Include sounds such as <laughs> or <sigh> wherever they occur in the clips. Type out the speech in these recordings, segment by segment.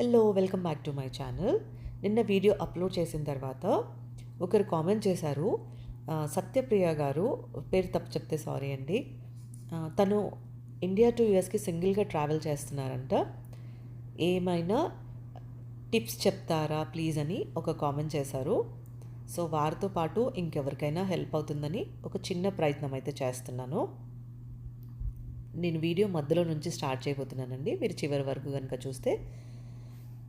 Hello welcome back to my channel నిన్న video upload చేసిన తర్వాత ఒకరు కామెంట్ చేశారు. సత్యప్రియ గారు పేరు తప్పు చెప్తే సారీ అండి. తను ఇండియా టు యుఎస్కి సింగిల్గా ట్రావెల్ చేస్తున్నారంట. ఏమైనా టిప్స్ చెప్తారా ప్లీజ్ అని ఒక కామెంట్ చేశారు. సో వారితో పాటు ఇంకెవరికైనా హెల్ప్ అవుతుందని ఒక చిన్న ప్రయత్నం అయితే చేస్తున్నాను. నేను వీడియో మధ్యలో నుంచి స్టార్ట్ చేయబోతున్నానండి. మీరు చివరి వరకు కనుక చూస్తే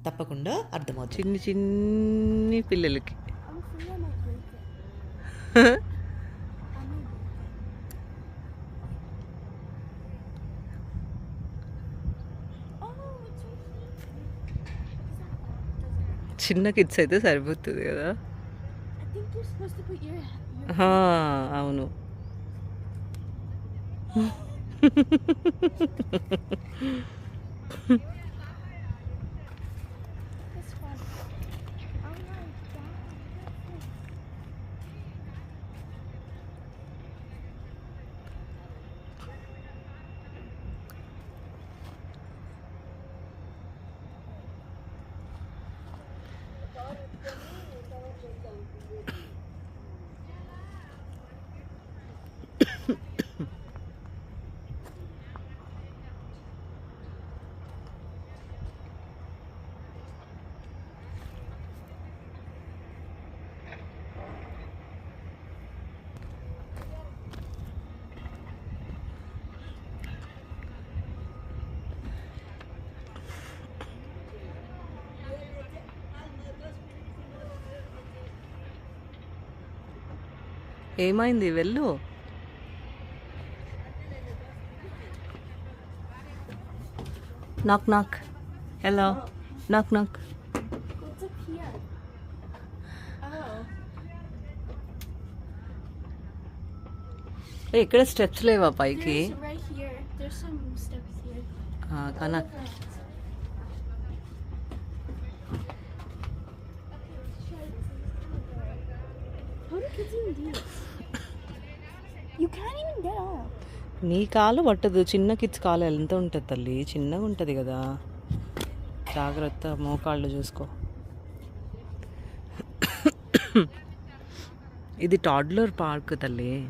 తప్పకుండా అర్థమవుతుంది. చిన్ని చిన్ని పిల్లలకి. I'm free on my birthday. on ఏమైంది? వెళ్ళు. నాక్ నాక్ హలో నాక్ నాక్. ఎక్కడ స్టెప్స్ లేవా పైకి? There's నీ కాలు పట్టదు. చిన్న కిడ్స్ కాలు ఎంత ఉంటుంది తల్లి? చిన్నగా ఉంటుంది కదా. జాగ్రత్త మోకాళ్ళు చూసుకో. ఇది టాడ్లర్ పార్క్ తల్లి.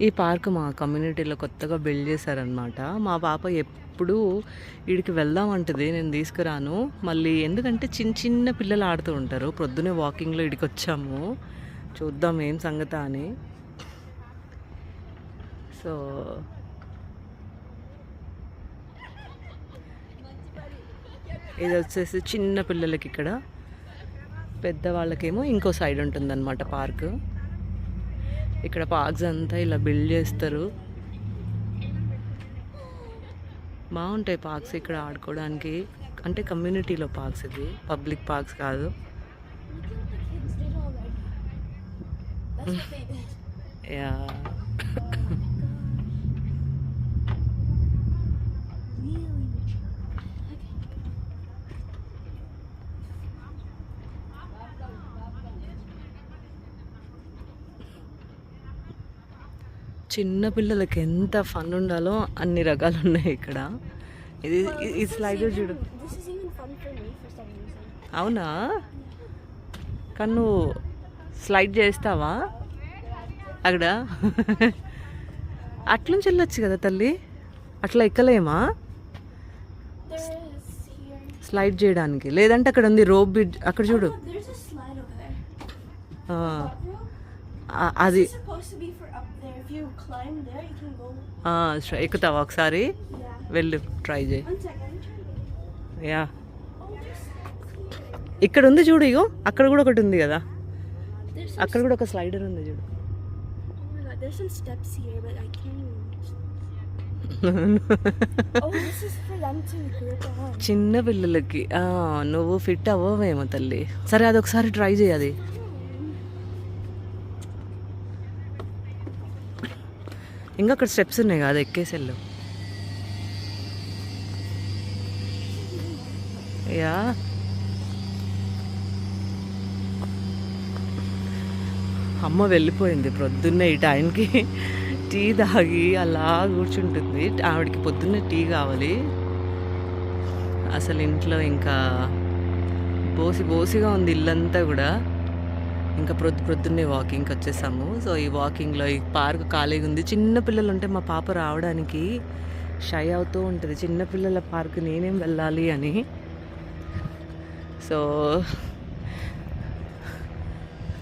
ఈ పార్క్ మా కమ్యూనిటీలో కొత్తగా బిల్డ్ చేశారనమాట మా పాప ఎప్పుడు వీడికి వెళ్దామంటది. నేను తీసుకురాను. మళ్ళీ ఎందుకంటే చిన్న చిన్న పిల్లలు ఆడుతూ ఉంటారు. పొద్దునే వాకింగ్లో ఇడికి వచ్చాము చూద్దాం ఏం సంగత అని. సో ఇది వచ్చేసి చిన్న పిల్లలకి ఇక్కడ. పెద్దవాళ్ళకేమో ఇంకో సైడ్ ఉంటుందన్నమాట పార్క్. ఇక్కడ పార్క్స్ అంతా ఇలా బిల్డ్ చేస్తారు. బాగుంటాయి పార్క్స్ ఇక్కడ ఆడుకోవడానికి. అంటే కమ్యూనిటీలో పార్క్స్ ఇది. పబ్లిక్ పార్క్స్ కాదు. Look చిన్న పిల్లలకి ఎంత ఫన్ ఉండాలో అన్ని రకాలు ఉన్నాయి ఇక్కడ. ఇది ఈ even- చూడు. అవునా? కానీ నువ్వు స్లైడ్ చేస్తావా? అక్కడ. అట్లుంచి వెళ్ళొచ్చు కదా తల్లి? అట్లా ఎక్కలేమా. స్లైడ్ చేయడానికి. లేదంటే అక్కడ ఉంది రోప్ బ్రిడ్జ్. అక్కడ చూడు. Oh. ఆ, అది ఎక్కుతావా ఒకసారి? వెళ్ళు ట్రై చేయి. యా ఇక్కడ ఉంది చూడు ఇగో అక్కడ కూడా ఒకటి ఉంది కదా. అక్కడ కూడా ఒక స్లైడర్ ఉంది చూడు. చిన్న పిల్లలకి. నువ్వు ఫిట్ అవ్వవేమో తల్లి. సరే అది ఒకసారి ట్రై చేయాలి ఇంకా అక్కడ స్టెప్స్ ఉన్నాయి కదా ఎక్కేసి వెళ్ళు. యా. అమ్మ వెళ్ళిపోయింది ప్రొద్దున్నే ఈ టైంకి. టీ తాగి అలా కూర్చుంటుంది. ఆవిడకి పొద్దున్నే టీ కావాలి. అసలు ఇంట్లో ఇంకా బోసి బోసిగా ఉంది ఇల్లంతా కూడా. ఇంకా ప్రొద్దు ప్రొద్దున్నే వాకింగ్కి వచ్చేసాము. సో ఈ వాకింగ్లో ఈ పార్క్ ఖాళీగా ఉంది. చిన్న పిల్లలు ఉంటే మా పాప రావడానికి షై అవుతూ ఉంటుంది. చిన్నపిల్లల పార్క్ నేనేం వెళ్ళాలి అని. సో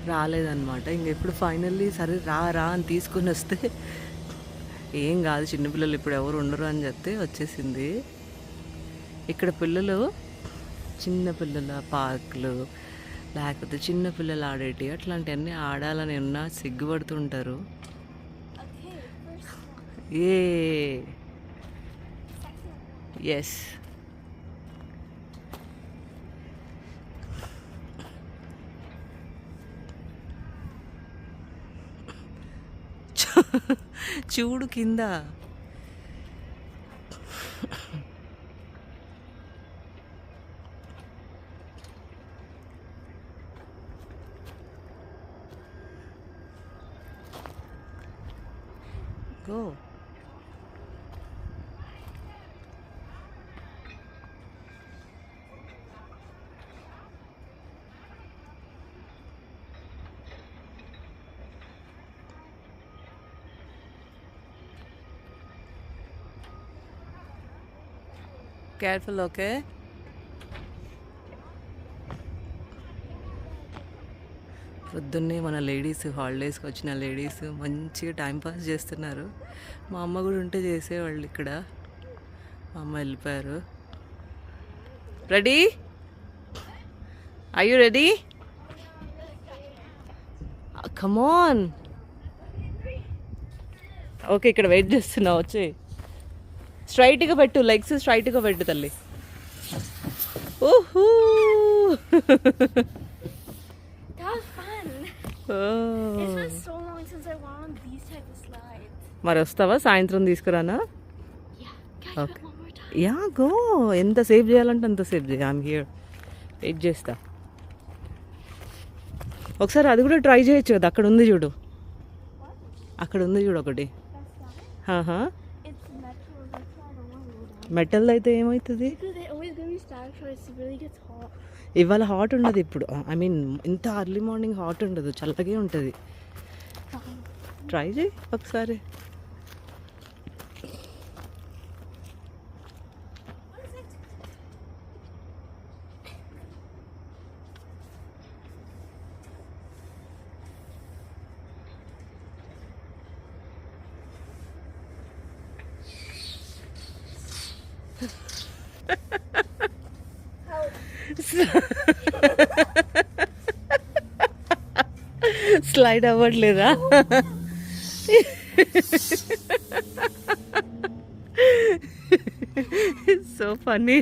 రాలేదన్నమాట. ఇంక ఇప్పుడు ఫైనల్లీ సరే రా రా అని తీసుకొని వస్తే ఏం కాదు. చిన్నపిల్లలు ఇప్పుడు ఎవరు ఉండరు అని చెప్తే వచ్చేసింది. ఇక్కడ పిల్లలు చిన్నపిల్లల పార్కులు లేకపోతే చిన్న పిల్లలు ఆడేటి అట్లాంటివన్నీ ఆడాలని ఉన్నా సిగ్గుపడుతుంటారు. ఏ. ఎస్ చూడు కింద. గో కేర్ఫుల్ ఓకే పొద్దున్నే మన లేడీస్ హాలిడేస్కి వచ్చిన లేడీస్ మంచిగా టైంపాస్ చేస్తున్నారు. మా అమ్మ కూడా ఉంటే చేసేవాళ్ళు ఇక్కడ. మా అమ్మ వెళ్ళిపోయారు. Ready? Are you ready come on okay ఇక్కడ వెయిట్ చేస్తున్నావు వచ్చి స్ట్రైట్గా పెట్టు లెగ్స్ స్ట్రైట్గా పెట్టు తల్లి. ఓహూ <laughs> మరి వస్తావా సాయంత్రం తీసుకురానా? Time? యా గో ఎంత సేవ్ చేయాలంటే అంత సేవ్ చేయ. ఐమ్ హియర్ వెయిట్ చేస్తా. ఒకసారి అది కూడా ట్రై చేయొచ్చు కదా. అక్కడ ఉంది చూడు. అక్కడ ఉంది చూడు ఒకటి. మెటల్ అయితే ఏమవుతుంది? ఇవాళ హాట్ ఉండదు ఇప్పుడు. Uh, ఐ మీన్ ఇంత అర్లీ మార్నింగ్ హాట్ ఉండదు. చల్లగే ఉంటుంది. ట్రై చేయి ఒకసారి. Ha ha ha. Slide అవ్వట్లేదా? So funny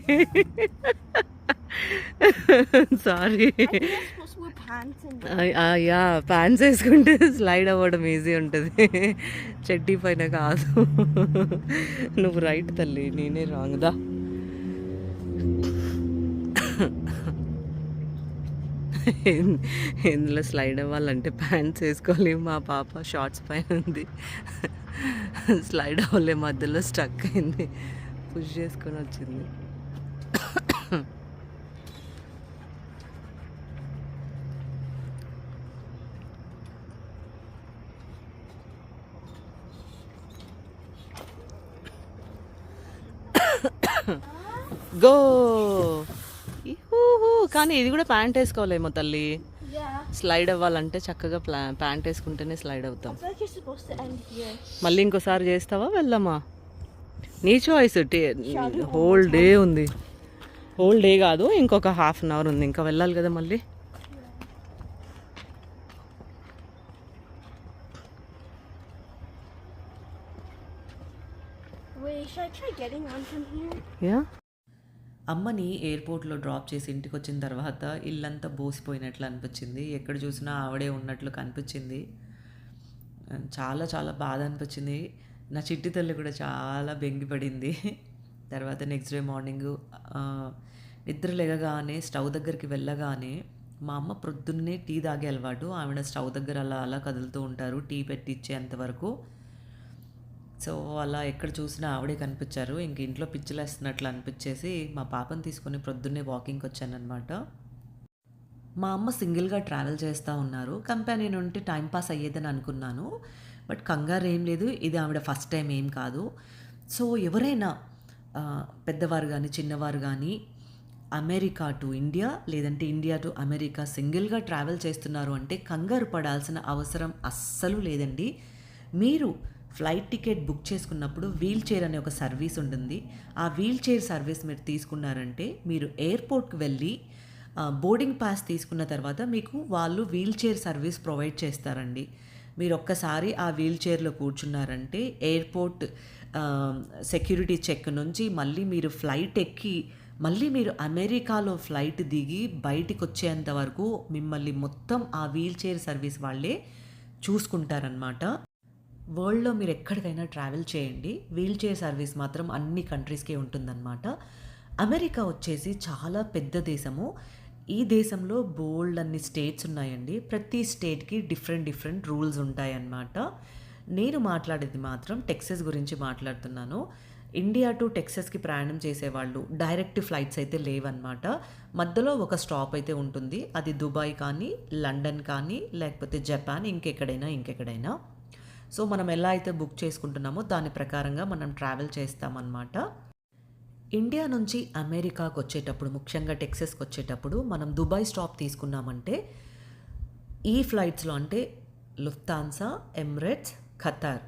sorry yeah pants వేసుకుంటే స్లైడ్ అవ్వడం ఈజీ ఉంటుంది. చెడ్డీ పైన కాదు. నువ్వు రైట్ తల్లి నేనే రాంగ్ ఇందులో స్లైడ్ అవ్వాలంటే ప్యాంట్స్ వేసుకోవాలి. మా పాప షార్ట్స్ పైన ఉంది. స్లైడ్ అవ్వలే మధ్యలో స్టక్ అయింది. పుష్ చేసుకొని వచ్చింది. <coughs> గో కానీ ఇది కూడా ప్యాంట్ వేసుకోవాలేమో తల్లి. Yeah. స్లైడ్ అవ్వాలంటే చక్కగా ప్యాంట్ వేసుకుంటేనే స్లైడ్ అవుతాం. మళ్ళీ ఇంకోసారి చేస్తావా వెళ్దామా నీ చాయిస్ హోల్ డే ఉంది. హోల్ డే కాదు ఇంకొక హాఫ్ అన్ అవర్ ఉంది. ఇంకా వెళ్ళాలి కదా మళ్ళీ? Wait, should I try getting on from here? Yeah అమ్మని ఎయిర్పోర్ట్లో డ్రాప్ చేసి ఇంటికి వచ్చిన తర్వాత ఇల్లంతా బోసిపోయినట్లు అనిపించింది. ఎక్కడ చూసినా ఆవిడే ఉన్నట్లు కనిపించింది. చాలా చాలా బాధ అనిపించింది. నా చిట్టి తల్లి కూడా చాలా బెంగిపడింది తర్వాత నెక్స్ట్ డే మార్నింగ్ నిద్ర లేగగానే స్టవ్ దగ్గరికి వెళ్ళగానే మా అమ్మ ప్రొద్దున్నే టీ తాగే అలవాటు. ఆవిడ స్టవ్ దగ్గర అలా అలా కదులుతూ ఉంటారు. టీ పెట్టించేంత వరకు సో అలా ఎక్కడ చూసినా ఆవిడే కనిపించారు. ఇంక ఇంట్లో పిచ్చిలేస్తున్నట్లు అనిపించేసి మా పాపను తీసుకుని ప్రొద్దున్నే వాకింగ్కి వచ్చానమాట మా అమ్మ సింగిల్గా ట్రావెల్ చేస్తూ ఉన్నారు. కంపెనీ ఉంటే టైం పాస్ అయ్యేదని అనుకున్నాను. బట్ కంగారు ఏం లేదు. ఇది ఆవిడ ఫస్ట్ టైం ఏం కాదు. సో ఎవరైనా పెద్దవారు కానీ చిన్నవారు కానీ అమెరికా టు ఇండియా లేదంటే ఇండియా టు అమెరికా సింగిల్గా ట్రావెల్ చేస్తున్నారు అంటే కంగారు పడాల్సిన అవసరం అస్సలు లేదండి. మీరు ఫ్లైట్ టికెట్ బుక్ చేసుకున్నప్పుడు వీల్ చైర్ అనే ఒక సర్వీస్ ఉంటుంది. ఆ వీల్ చైర్ సర్వీస్ మీరు తీసుకున్నారంటే మీరు ఎయిర్పోర్ట్కి వెళ్ళి బోర్డింగ్ పాస్ తీసుకున్న తర్వాత మీకు వాళ్ళు వీల్ చైర్ సర్వీస్ ప్రొవైడ్ చేస్తారండి. మీరు ఒక్కసారి ఆ వీల్ చైర్లో కూర్చున్నారంటే ఎయిర్పోర్ట్ సెక్యూరిటీ చెక్ నుంచి మళ్ళీ మీరు ఫ్లైట్ ఎక్కి మళ్ళీ మీరు అమెరికాలో ఫ్లైట్ దిగి బయటికి వచ్చేంత వరకు మిమ్మల్ని మొత్తం ఆ వీల్ చైర్ సర్వీస్ వాళ్ళే చూసుకుంటారనమాట వరల్డ్లో మీరు ఎక్కడికైనా ట్రావెల్ చేయండి. వీల్ చైర్ సర్వీస్ మాత్రం అన్ని కంట్రీస్కే ఉంటుందన్నమాట. అమెరికా వచ్చేసి చాలా పెద్ద దేశము. ఈ దేశంలో బోల్డ్ అన్ని స్టేట్స్ ఉన్నాయండి. ప్రతి స్టేట్కి డిఫరెంట్ డిఫరెంట్ రూల్స్ ఉంటాయన్నమాట. నేను మాట్లాడేది మాత్రం టెక్సస్ గురించి మాట్లాడుతున్నాను. ఇండియా టు టెక్సస్కి ప్రయాణం చేసేవాళ్ళు డైరెక్ట్ ఫ్లైట్స్ అయితే లేవన్నమాట. మధ్యలో ఒక స్టాప్ అయితే ఉంటుంది. అది దుబాయ్ కానీ లండన్ కానీ లేకపోతే జపాన్ ఇంకెక్కడైనా ఇంకెక్కడైనా. సో మనం ఎలా అయితే బుక్ చేసుకుంటున్నామో దాని ప్రకారంగా మనం ట్రావెల్ చేస్తామన్నమాట. ఇండియా నుంచి అమెరికాకు వచ్చేటప్పుడు ముఖ్యంగా టెక్సస్కి వచ్చేటప్పుడు మనం దుబాయ్ స్టాప్ తీసుకున్నామంటే ఈ ఫ్లైట్స్లో అంటే లుఫ్తాన్సా ఎమ్రెట్స్ ఖతార్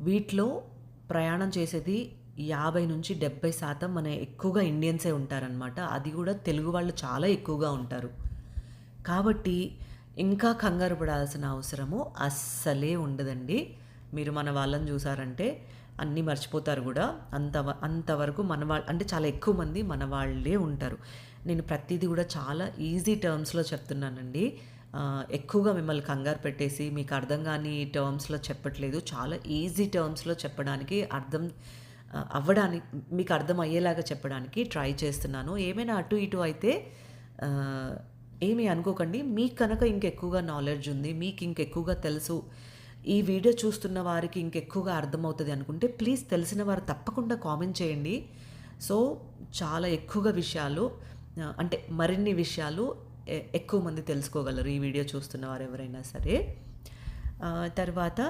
వీటిలో ప్రయాణం చేసేది యాభై నుంచి డెబ్బై శాతం మన ఎక్కువగా ఇండియన్సే ఉంటారనమాట అది కూడా తెలుగు వాళ్ళు చాలా ఎక్కువగా ఉంటారు. కాబట్టి ఇంకా కంగారు పడాల్సిన అవసరము అస్సలే ఉండదండి. మీరు మన వాళ్ళని చూసారంటే అన్నీ మర్చిపోతారు కూడా. అంత అంతవరకు మన వాళ్ళు అంటే చాలా ఎక్కువ మంది మన వాళ్ళే ఉంటారు. నేను ప్రతిదీ కూడా చాలా ఈజీ టర్మ్స్లో చెప్తున్నానండి. ఎక్కువగా మిమ్మల్ని కంగారు పెట్టేసి మీకు అర్థం కాని టర్మ్స్లో చెప్పట్లేదు. చాలా ఈజీ టర్మ్స్లో చెప్పడానికి అర్థం అవ్వడానికి మీకు అర్థం అయ్యేలాగా చెప్పడానికి ట్రై చేస్తున్నాను. ఏమైనా అటు ఇటు అయితే ఏమీ అనుకోకండి. మీకు కనుక ఇంకెక్కువగా నాలెడ్జ్ ఉంది మీకు ఇంకెక్కువగా తెలుసు ఈ వీడియో చూస్తున్న వారికి ఇంకెక్కువగా అర్థమవుతుంది అనుకుంటే ప్లీజ్ తెలిసిన వారు తప్పకుండా కామెంట్ చేయండి. సో చాలా ఎక్కువగా విషయాలు అంటే మరిన్ని విషయాలు ఎక్కువ మంది తెలుసుకోగలరు ఈ వీడియో చూస్తున్న వారు ఎవరైనా సరే. తర్వాత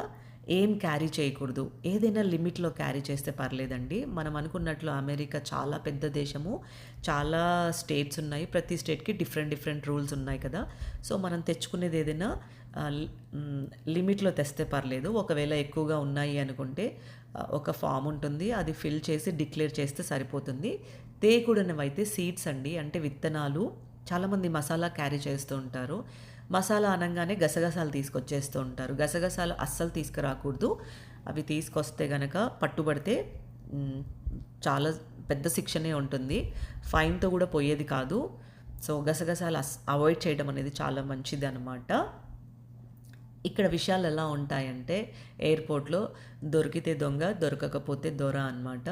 ఏం క్యారీ చేయకూడదు. ఏదైనా లిమిట్లో క్యారీ చేస్తే పర్లేదండి. మనం అనుకున్నట్లు అమెరికా చాలా పెద్ద దేశము. చాలా స్టేట్స్ ఉన్నాయి. ప్రతి స్టేట్కి డిఫరెంట్ డిఫరెంట్ రూల్స్ ఉన్నాయి కదా. సో మనం తెచ్చుకునేది ఏదైనా లిమిట్లో తెస్తే పర్లేదు. ఒకవేళ ఎక్కువగా ఉన్నాయి అనుకుంటే ఒక ఫామ్ ఉంటుంది. అది ఫిల్ చేసి డిక్లేర్ చేస్తే సరిపోతుంది. తేకుడనవైతే సీడ్స్ అండి. అంటే విత్తనాలు. చాలామంది మసాలా క్యారీ చేస్తూ ఉంటారు. మసాలా అనగానే గసగసాలు తీసుకొచ్చేస్తూ ఉంటారు. గసగసాలు అస్సలు తీసుకురాకూడదు. అవి తీసుకొస్తే గనక పట్టుబడితే చాలా పెద్ద శిక్షనే ఉంటుంది. ఫైన్తో కూడా పోయేది కాదు. సో గసగసాలు అస్ అవాయిడ్ చేయడం అనేది చాలా మంచిది అనమాట ఇక్కడ విషయాలు ఎలా ఉంటాయంటే ఎయిర్పోర్ట్లో దొరికితే దొంగ దొరకకపోతే దొర అనమాట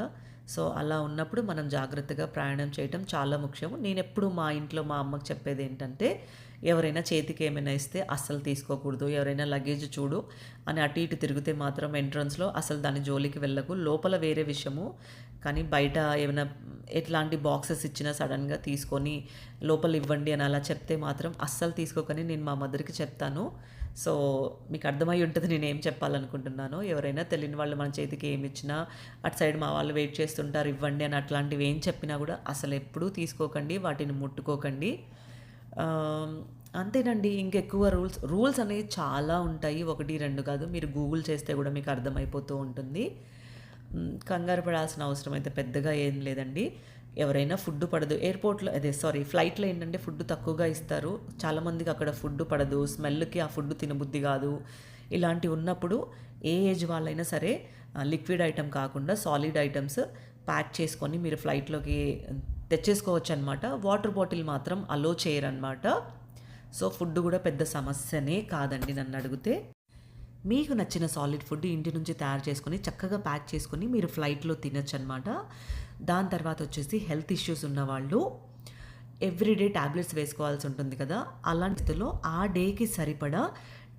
సో అలా ఉన్నప్పుడు మనం జాగ్రత్తగా ప్రయాణం చేయటం చాలా ముఖ్యం నేను ఎప్పుడు మా ఇంట్లో మా అమ్మకి చెప్పేది ఏంటంటే ఎవరైనా చేతికి ఏమైనా ఇస్తే అస్సలు తీసుకోకూడదు ఎవరైనా లగేజ్ చూడు అని అటు ఇటు తిరిగితే మాత్రం ఎంట్రన్స్లో అసలు దాని జోలికి వెళ్ళకు. లోపల వేరే విషయము కానీ బయట ఏమైనా ఎట్లాంటి బాక్సెస్ ఇచ్చినా సడన్గా తీసుకొని లోపల ఇవ్వండి అని అలా చెప్తే మాత్రం అస్సలు తీసుకోకని నేను మా మదర్కి చెప్తాను. సో మీకు అర్థమై ఉంటుంది నేను ఏం చెప్పాలనుకుంటున్నాను. ఎవరైనా తెలియని వాళ్ళు మన చేతికి ఏమి ఇచ్చినా అటు సైడ్ మా వాళ్ళు వెయిట్ చేస్తుంటారు ఇవ్వండి అని అట్లాంటివి ఏం చెప్పినా కూడా అసలు ఎప్పుడూ తీసుకోకండి వాటిని ముట్టుకోకండి. అంతేనండి ఇంకెక్కువ రూల్స్ రూల్స్ అనేవి చాలా ఉంటాయి. ఒకటి రెండు కాదు. మీరు గూగుల్ చేస్తే కూడా మీకు అర్థమైపోతూ ఉంటుంది. కంగారు పడాల్సిన అవసరం అయితే పెద్దగా ఏం లేదండి. ఎవరైనా ఫుడ్ పడదు. ఎయిర్పోర్ట్లో అదే సారీ ఫ్లైట్లో ఏంటంటే ఫుడ్ తక్కువగా ఇస్తారు. చాలామందికి అక్కడ ఫుడ్ పడదు. స్మెల్కి ఆ ఫుడ్ తినబుద్ధి కాదు. ఇలాంటివి ఉన్నప్పుడు ఏ ఏజ్ వాళ్ళైనా సరే లిక్విడ్ ఐటమ్ కాకుండా సాలిడ్ ఐటమ్స్ ప్యాక్ చేసుకొని మీరు ఫ్లైట్లోకి తెచ్చేసుకోవచ్చు అనమాట వాటర్ బాటిల్ మాత్రం అలో చేయరనమాట సో ఫుడ్ కూడా పెద్ద సమస్యనే కాదండి నన్ను అడిగితే. మీకు నచ్చిన సాలిడ్ ఫుడ్ ఇంటి నుంచి తయారు చేసుకొని చక్కగా ప్యాక్ చేసుకొని మీరు ఫ్లైట్లో తినచ్చు అనమాట దాని తర్వాత వచ్చేసి హెల్త్ ఇష్యూస్ ఉన్నవాళ్ళు ఎవ్రీడే ట్యాబ్లెట్స్ వేసుకోవాల్సి ఉంటుంది కదా. అలాంటి స్థితిలో ఆ డేకి సరిపడా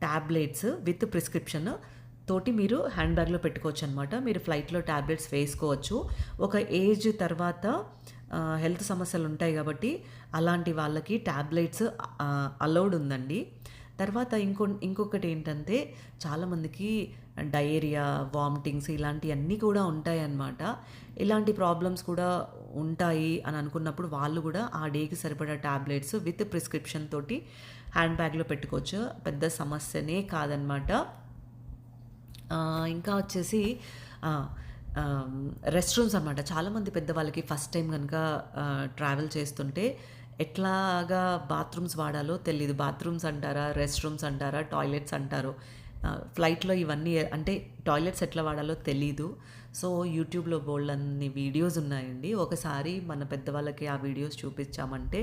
ట్యాబ్లెట్స్ విత్ ప్రిస్క్రిప్షన్ తోటి మీరు హ్యాండ్ బ్యాగ్లో పెట్టుకోవచ్చు అనమాట మీరు ఫ్లైట్లో ట్యాబ్లెట్స్ వేసుకోవచ్చు. ఒక ఏజ్ తర్వాత హెల్త్ సమస్యలు ఉంటాయి కాబట్టి అలాంటి వాళ్ళకి ట్యాబ్లెట్స్ అలౌడ్ ఉందండి. తర్వాత ఇంకో ఇంకొకటి ఏంటంటే చాలామందికి డయేరియా వామిటింగ్స్ ఇలాంటివన్నీ కూడా ఉంటాయన్నమాట. ఇలాంటి ప్రాబ్లమ్స్ కూడా ఉంటాయి అని అనుకున్నప్పుడు వాళ్ళు కూడా ఆ డేకి సరిపడా ట్యాబ్లెట్స్ విత్ ప్రిస్క్రిప్షన్ తోటి హ్యాండ్ బ్యాగ్లో పెట్టుకోవచ్చు. పెద్ద సమస్యనే కాదనమాట ఇంకా వచ్చేసి రెస్ట్ రూమ్స్ అనమాట చాలామంది పెద్దవాళ్ళకి ఫస్ట్ టైం కనుక ట్రావెల్ చేస్తుంటే ఎట్లాగా బాత్రూమ్స్ వాడాలో తెలియదు బాత్రూమ్స్ అంటారా రెస్ట్ రూమ్స్ అంటారా టాయిలెట్స్ అంటారు. ఫ్లైట్లో ఇవన్నీ అంటే టాయిలెట్స్ ఎట్లా వాడాలో తెలీదు. సో యూట్యూబ్లో బోల్డ్ అన్ని వీడియోస్ ఉన్నాయండి. ఒకసారి మన పెద్దవాళ్ళకి ఆ వీడియోస్ చూపించామంటే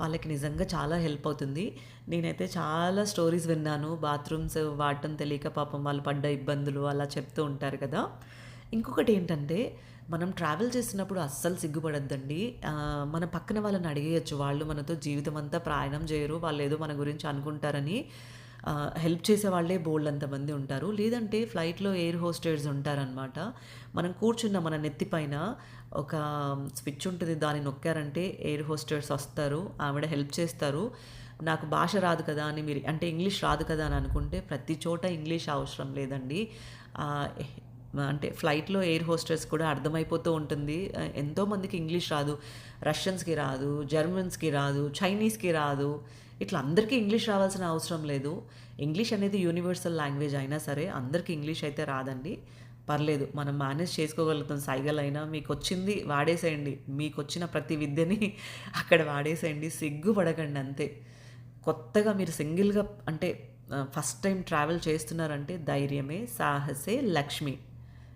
వాళ్ళకి నిజంగా చాలా హెల్ప్ అవుతుంది. నేనైతే చాలా స్టోరీస్ విన్నాను. బాత్రూమ్స్ వాడటం తెలియక పాపం వాళ్ళు పడ్డ ఇబ్బందులు అలా చెప్తూ ఉంటారు కదా. ఇంకొకటి ఏంటంటే మనం ట్రావెల్ చేసినప్పుడు అస్సలు సిగ్గుపడద్దండి. మన పక్కన వాళ్ళని అడిగేయచ్చు. వాళ్ళు మనతో జీవితం అంతా ప్రయాణం చేయరు. వాళ్ళు ఏదో మన గురించి అనుకుంటారని హెల్ప్ చేసే వాళ్ళే బోల్డ్ అంతమంది ఉంటారు. లేదంటే ఫ్లైట్లో ఎయిర్ హోస్టర్స్ ఉంటారనమాట మనం కూర్చున్న మన నెత్తిపైన ఒక స్విచ్ ఉంటుంది దాన్ని నొక్కారంటే ఎయిర్ హోస్టర్స్ వస్తారు. ఆవిడ హెల్ప్ చేస్తారు. నాకు భాష రాదు కదా అని మీరు అంటే ఇంగ్లీష్ రాదు కదా అని అనుకుంటే ప్రతి చోట ఇంగ్లీష్ అవసరం లేదండి. అంటే ఫ్లైట్లో ఎయిర్ హోస్టర్స్ కూడా అర్థమైపోతూ ఉంటుంది. ఎంతోమందికి ఇంగ్లీష్ రాదు రష్యన్స్కి రాదు జర్మన్స్కి రాదు చైనీస్కి రాదు. ఇట్లా అందరికీ ఇంగ్లీష్ రావాల్సిన అవసరం లేదు. ఇంగ్లీష్ అనేది యూనివర్సల్ లాంగ్వేజ్ అయినా సరే అందరికీ ఇంగ్లీష్ అయితే రాదండి. పర్లేదు మనం మేనేజ్ చేసుకోగలుగుతాం. సైగలైనా మీకు వచ్చింది వాడేసేయండి. మీకు వచ్చిన ప్రతి విద్యని <laughs> అక్కడ వాడేసేయండి. సిగ్గుపడకండి అంతే. కొత్తగా మీరు సింగిల్గా అంటే ఫస్ట్ టైం ట్రావెల్ చేస్తున్నారంటే ధైర్యమే సాహసే లక్ష్మి.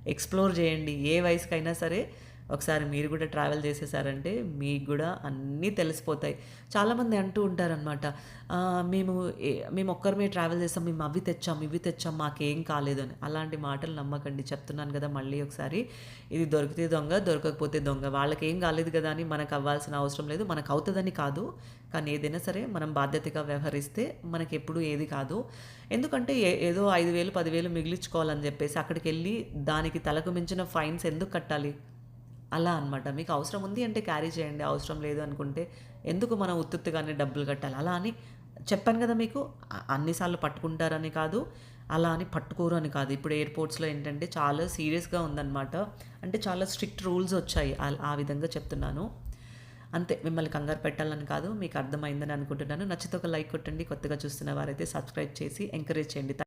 ఎక్స్ప్లోర్ చేయండి ఏ వయసుకైనా సరే. ఒకసారి మీరు కూడా ట్రావెల్ చేసేసారంటే మీకు కూడా అన్నీ తెలిసిపోతాయి. చాలామంది అంటూ ఉంటారనమాట మేము మేము ఒక్కరమే ట్రావెల్ చేస్తాం మేము అవి తెచ్చాం ఇవి తెచ్చాం మాకేం కాలేదని. అలాంటి మాటలు నమ్మకండి. చెప్తున్నాను కదా మళ్ళీ ఒకసారి ఇది దొరికితే దొంగ దొరకకపోతే దొంగ. వాళ్ళకి ఏం కాలేదు కదా అని మనకు అవ్వాల్సిన అవసరం లేదు మనకు అవుతుందని కాదు. కానీ ఏదైనా సరే మనం బాధ్యతగా వ్యవహరిస్తే మనకి ఎప్పుడు ఏది కాదు. ఎందుకంటే ఏ- ఏదో ఐదు వేలు పదివేలు మిగిలించుకోవాలని చెప్పేసి అక్కడికి వెళ్ళి దానికి తలకు మించిన ఫైన్స్ ఎందుకు కట్టాలి? అలా అనమాట మీకు అవసరం ఉంది అంటే క్యారీ చేయండి అవసరం లేదు అనుకుంటే ఎందుకు మనం ఉత్తుత్తుగానే డబ్బులు కట్టాలి? అలా అని చెప్పాను కదా మీకు. అన్నిసార్లు పట్టుకుంటారని కాదు అలా అని పట్టుకోరు అని కాదు. ఇప్పుడు ఎయిర్పోర్ట్స్లో ఏంటంటే చాలా సీరియస్గా ఉందన్నమాట. అంటే చాలా స్ట్రిక్ట్ రూల్స్ వచ్చాయి. ఆ విధంగా చెప్తున్నాను. అంతే. మిమ్మల్ని కంగారు పెట్టాలని కాదు మీకు అర్థమైందని అనుకుంటున్నాను. నచ్చితే ఒక లైక్ కొట్టండి. కొత్తగా చూస్తున్న వారైతే సబ్స్క్రైబ్ చేసి ఎంకరేజ్ చేయండి.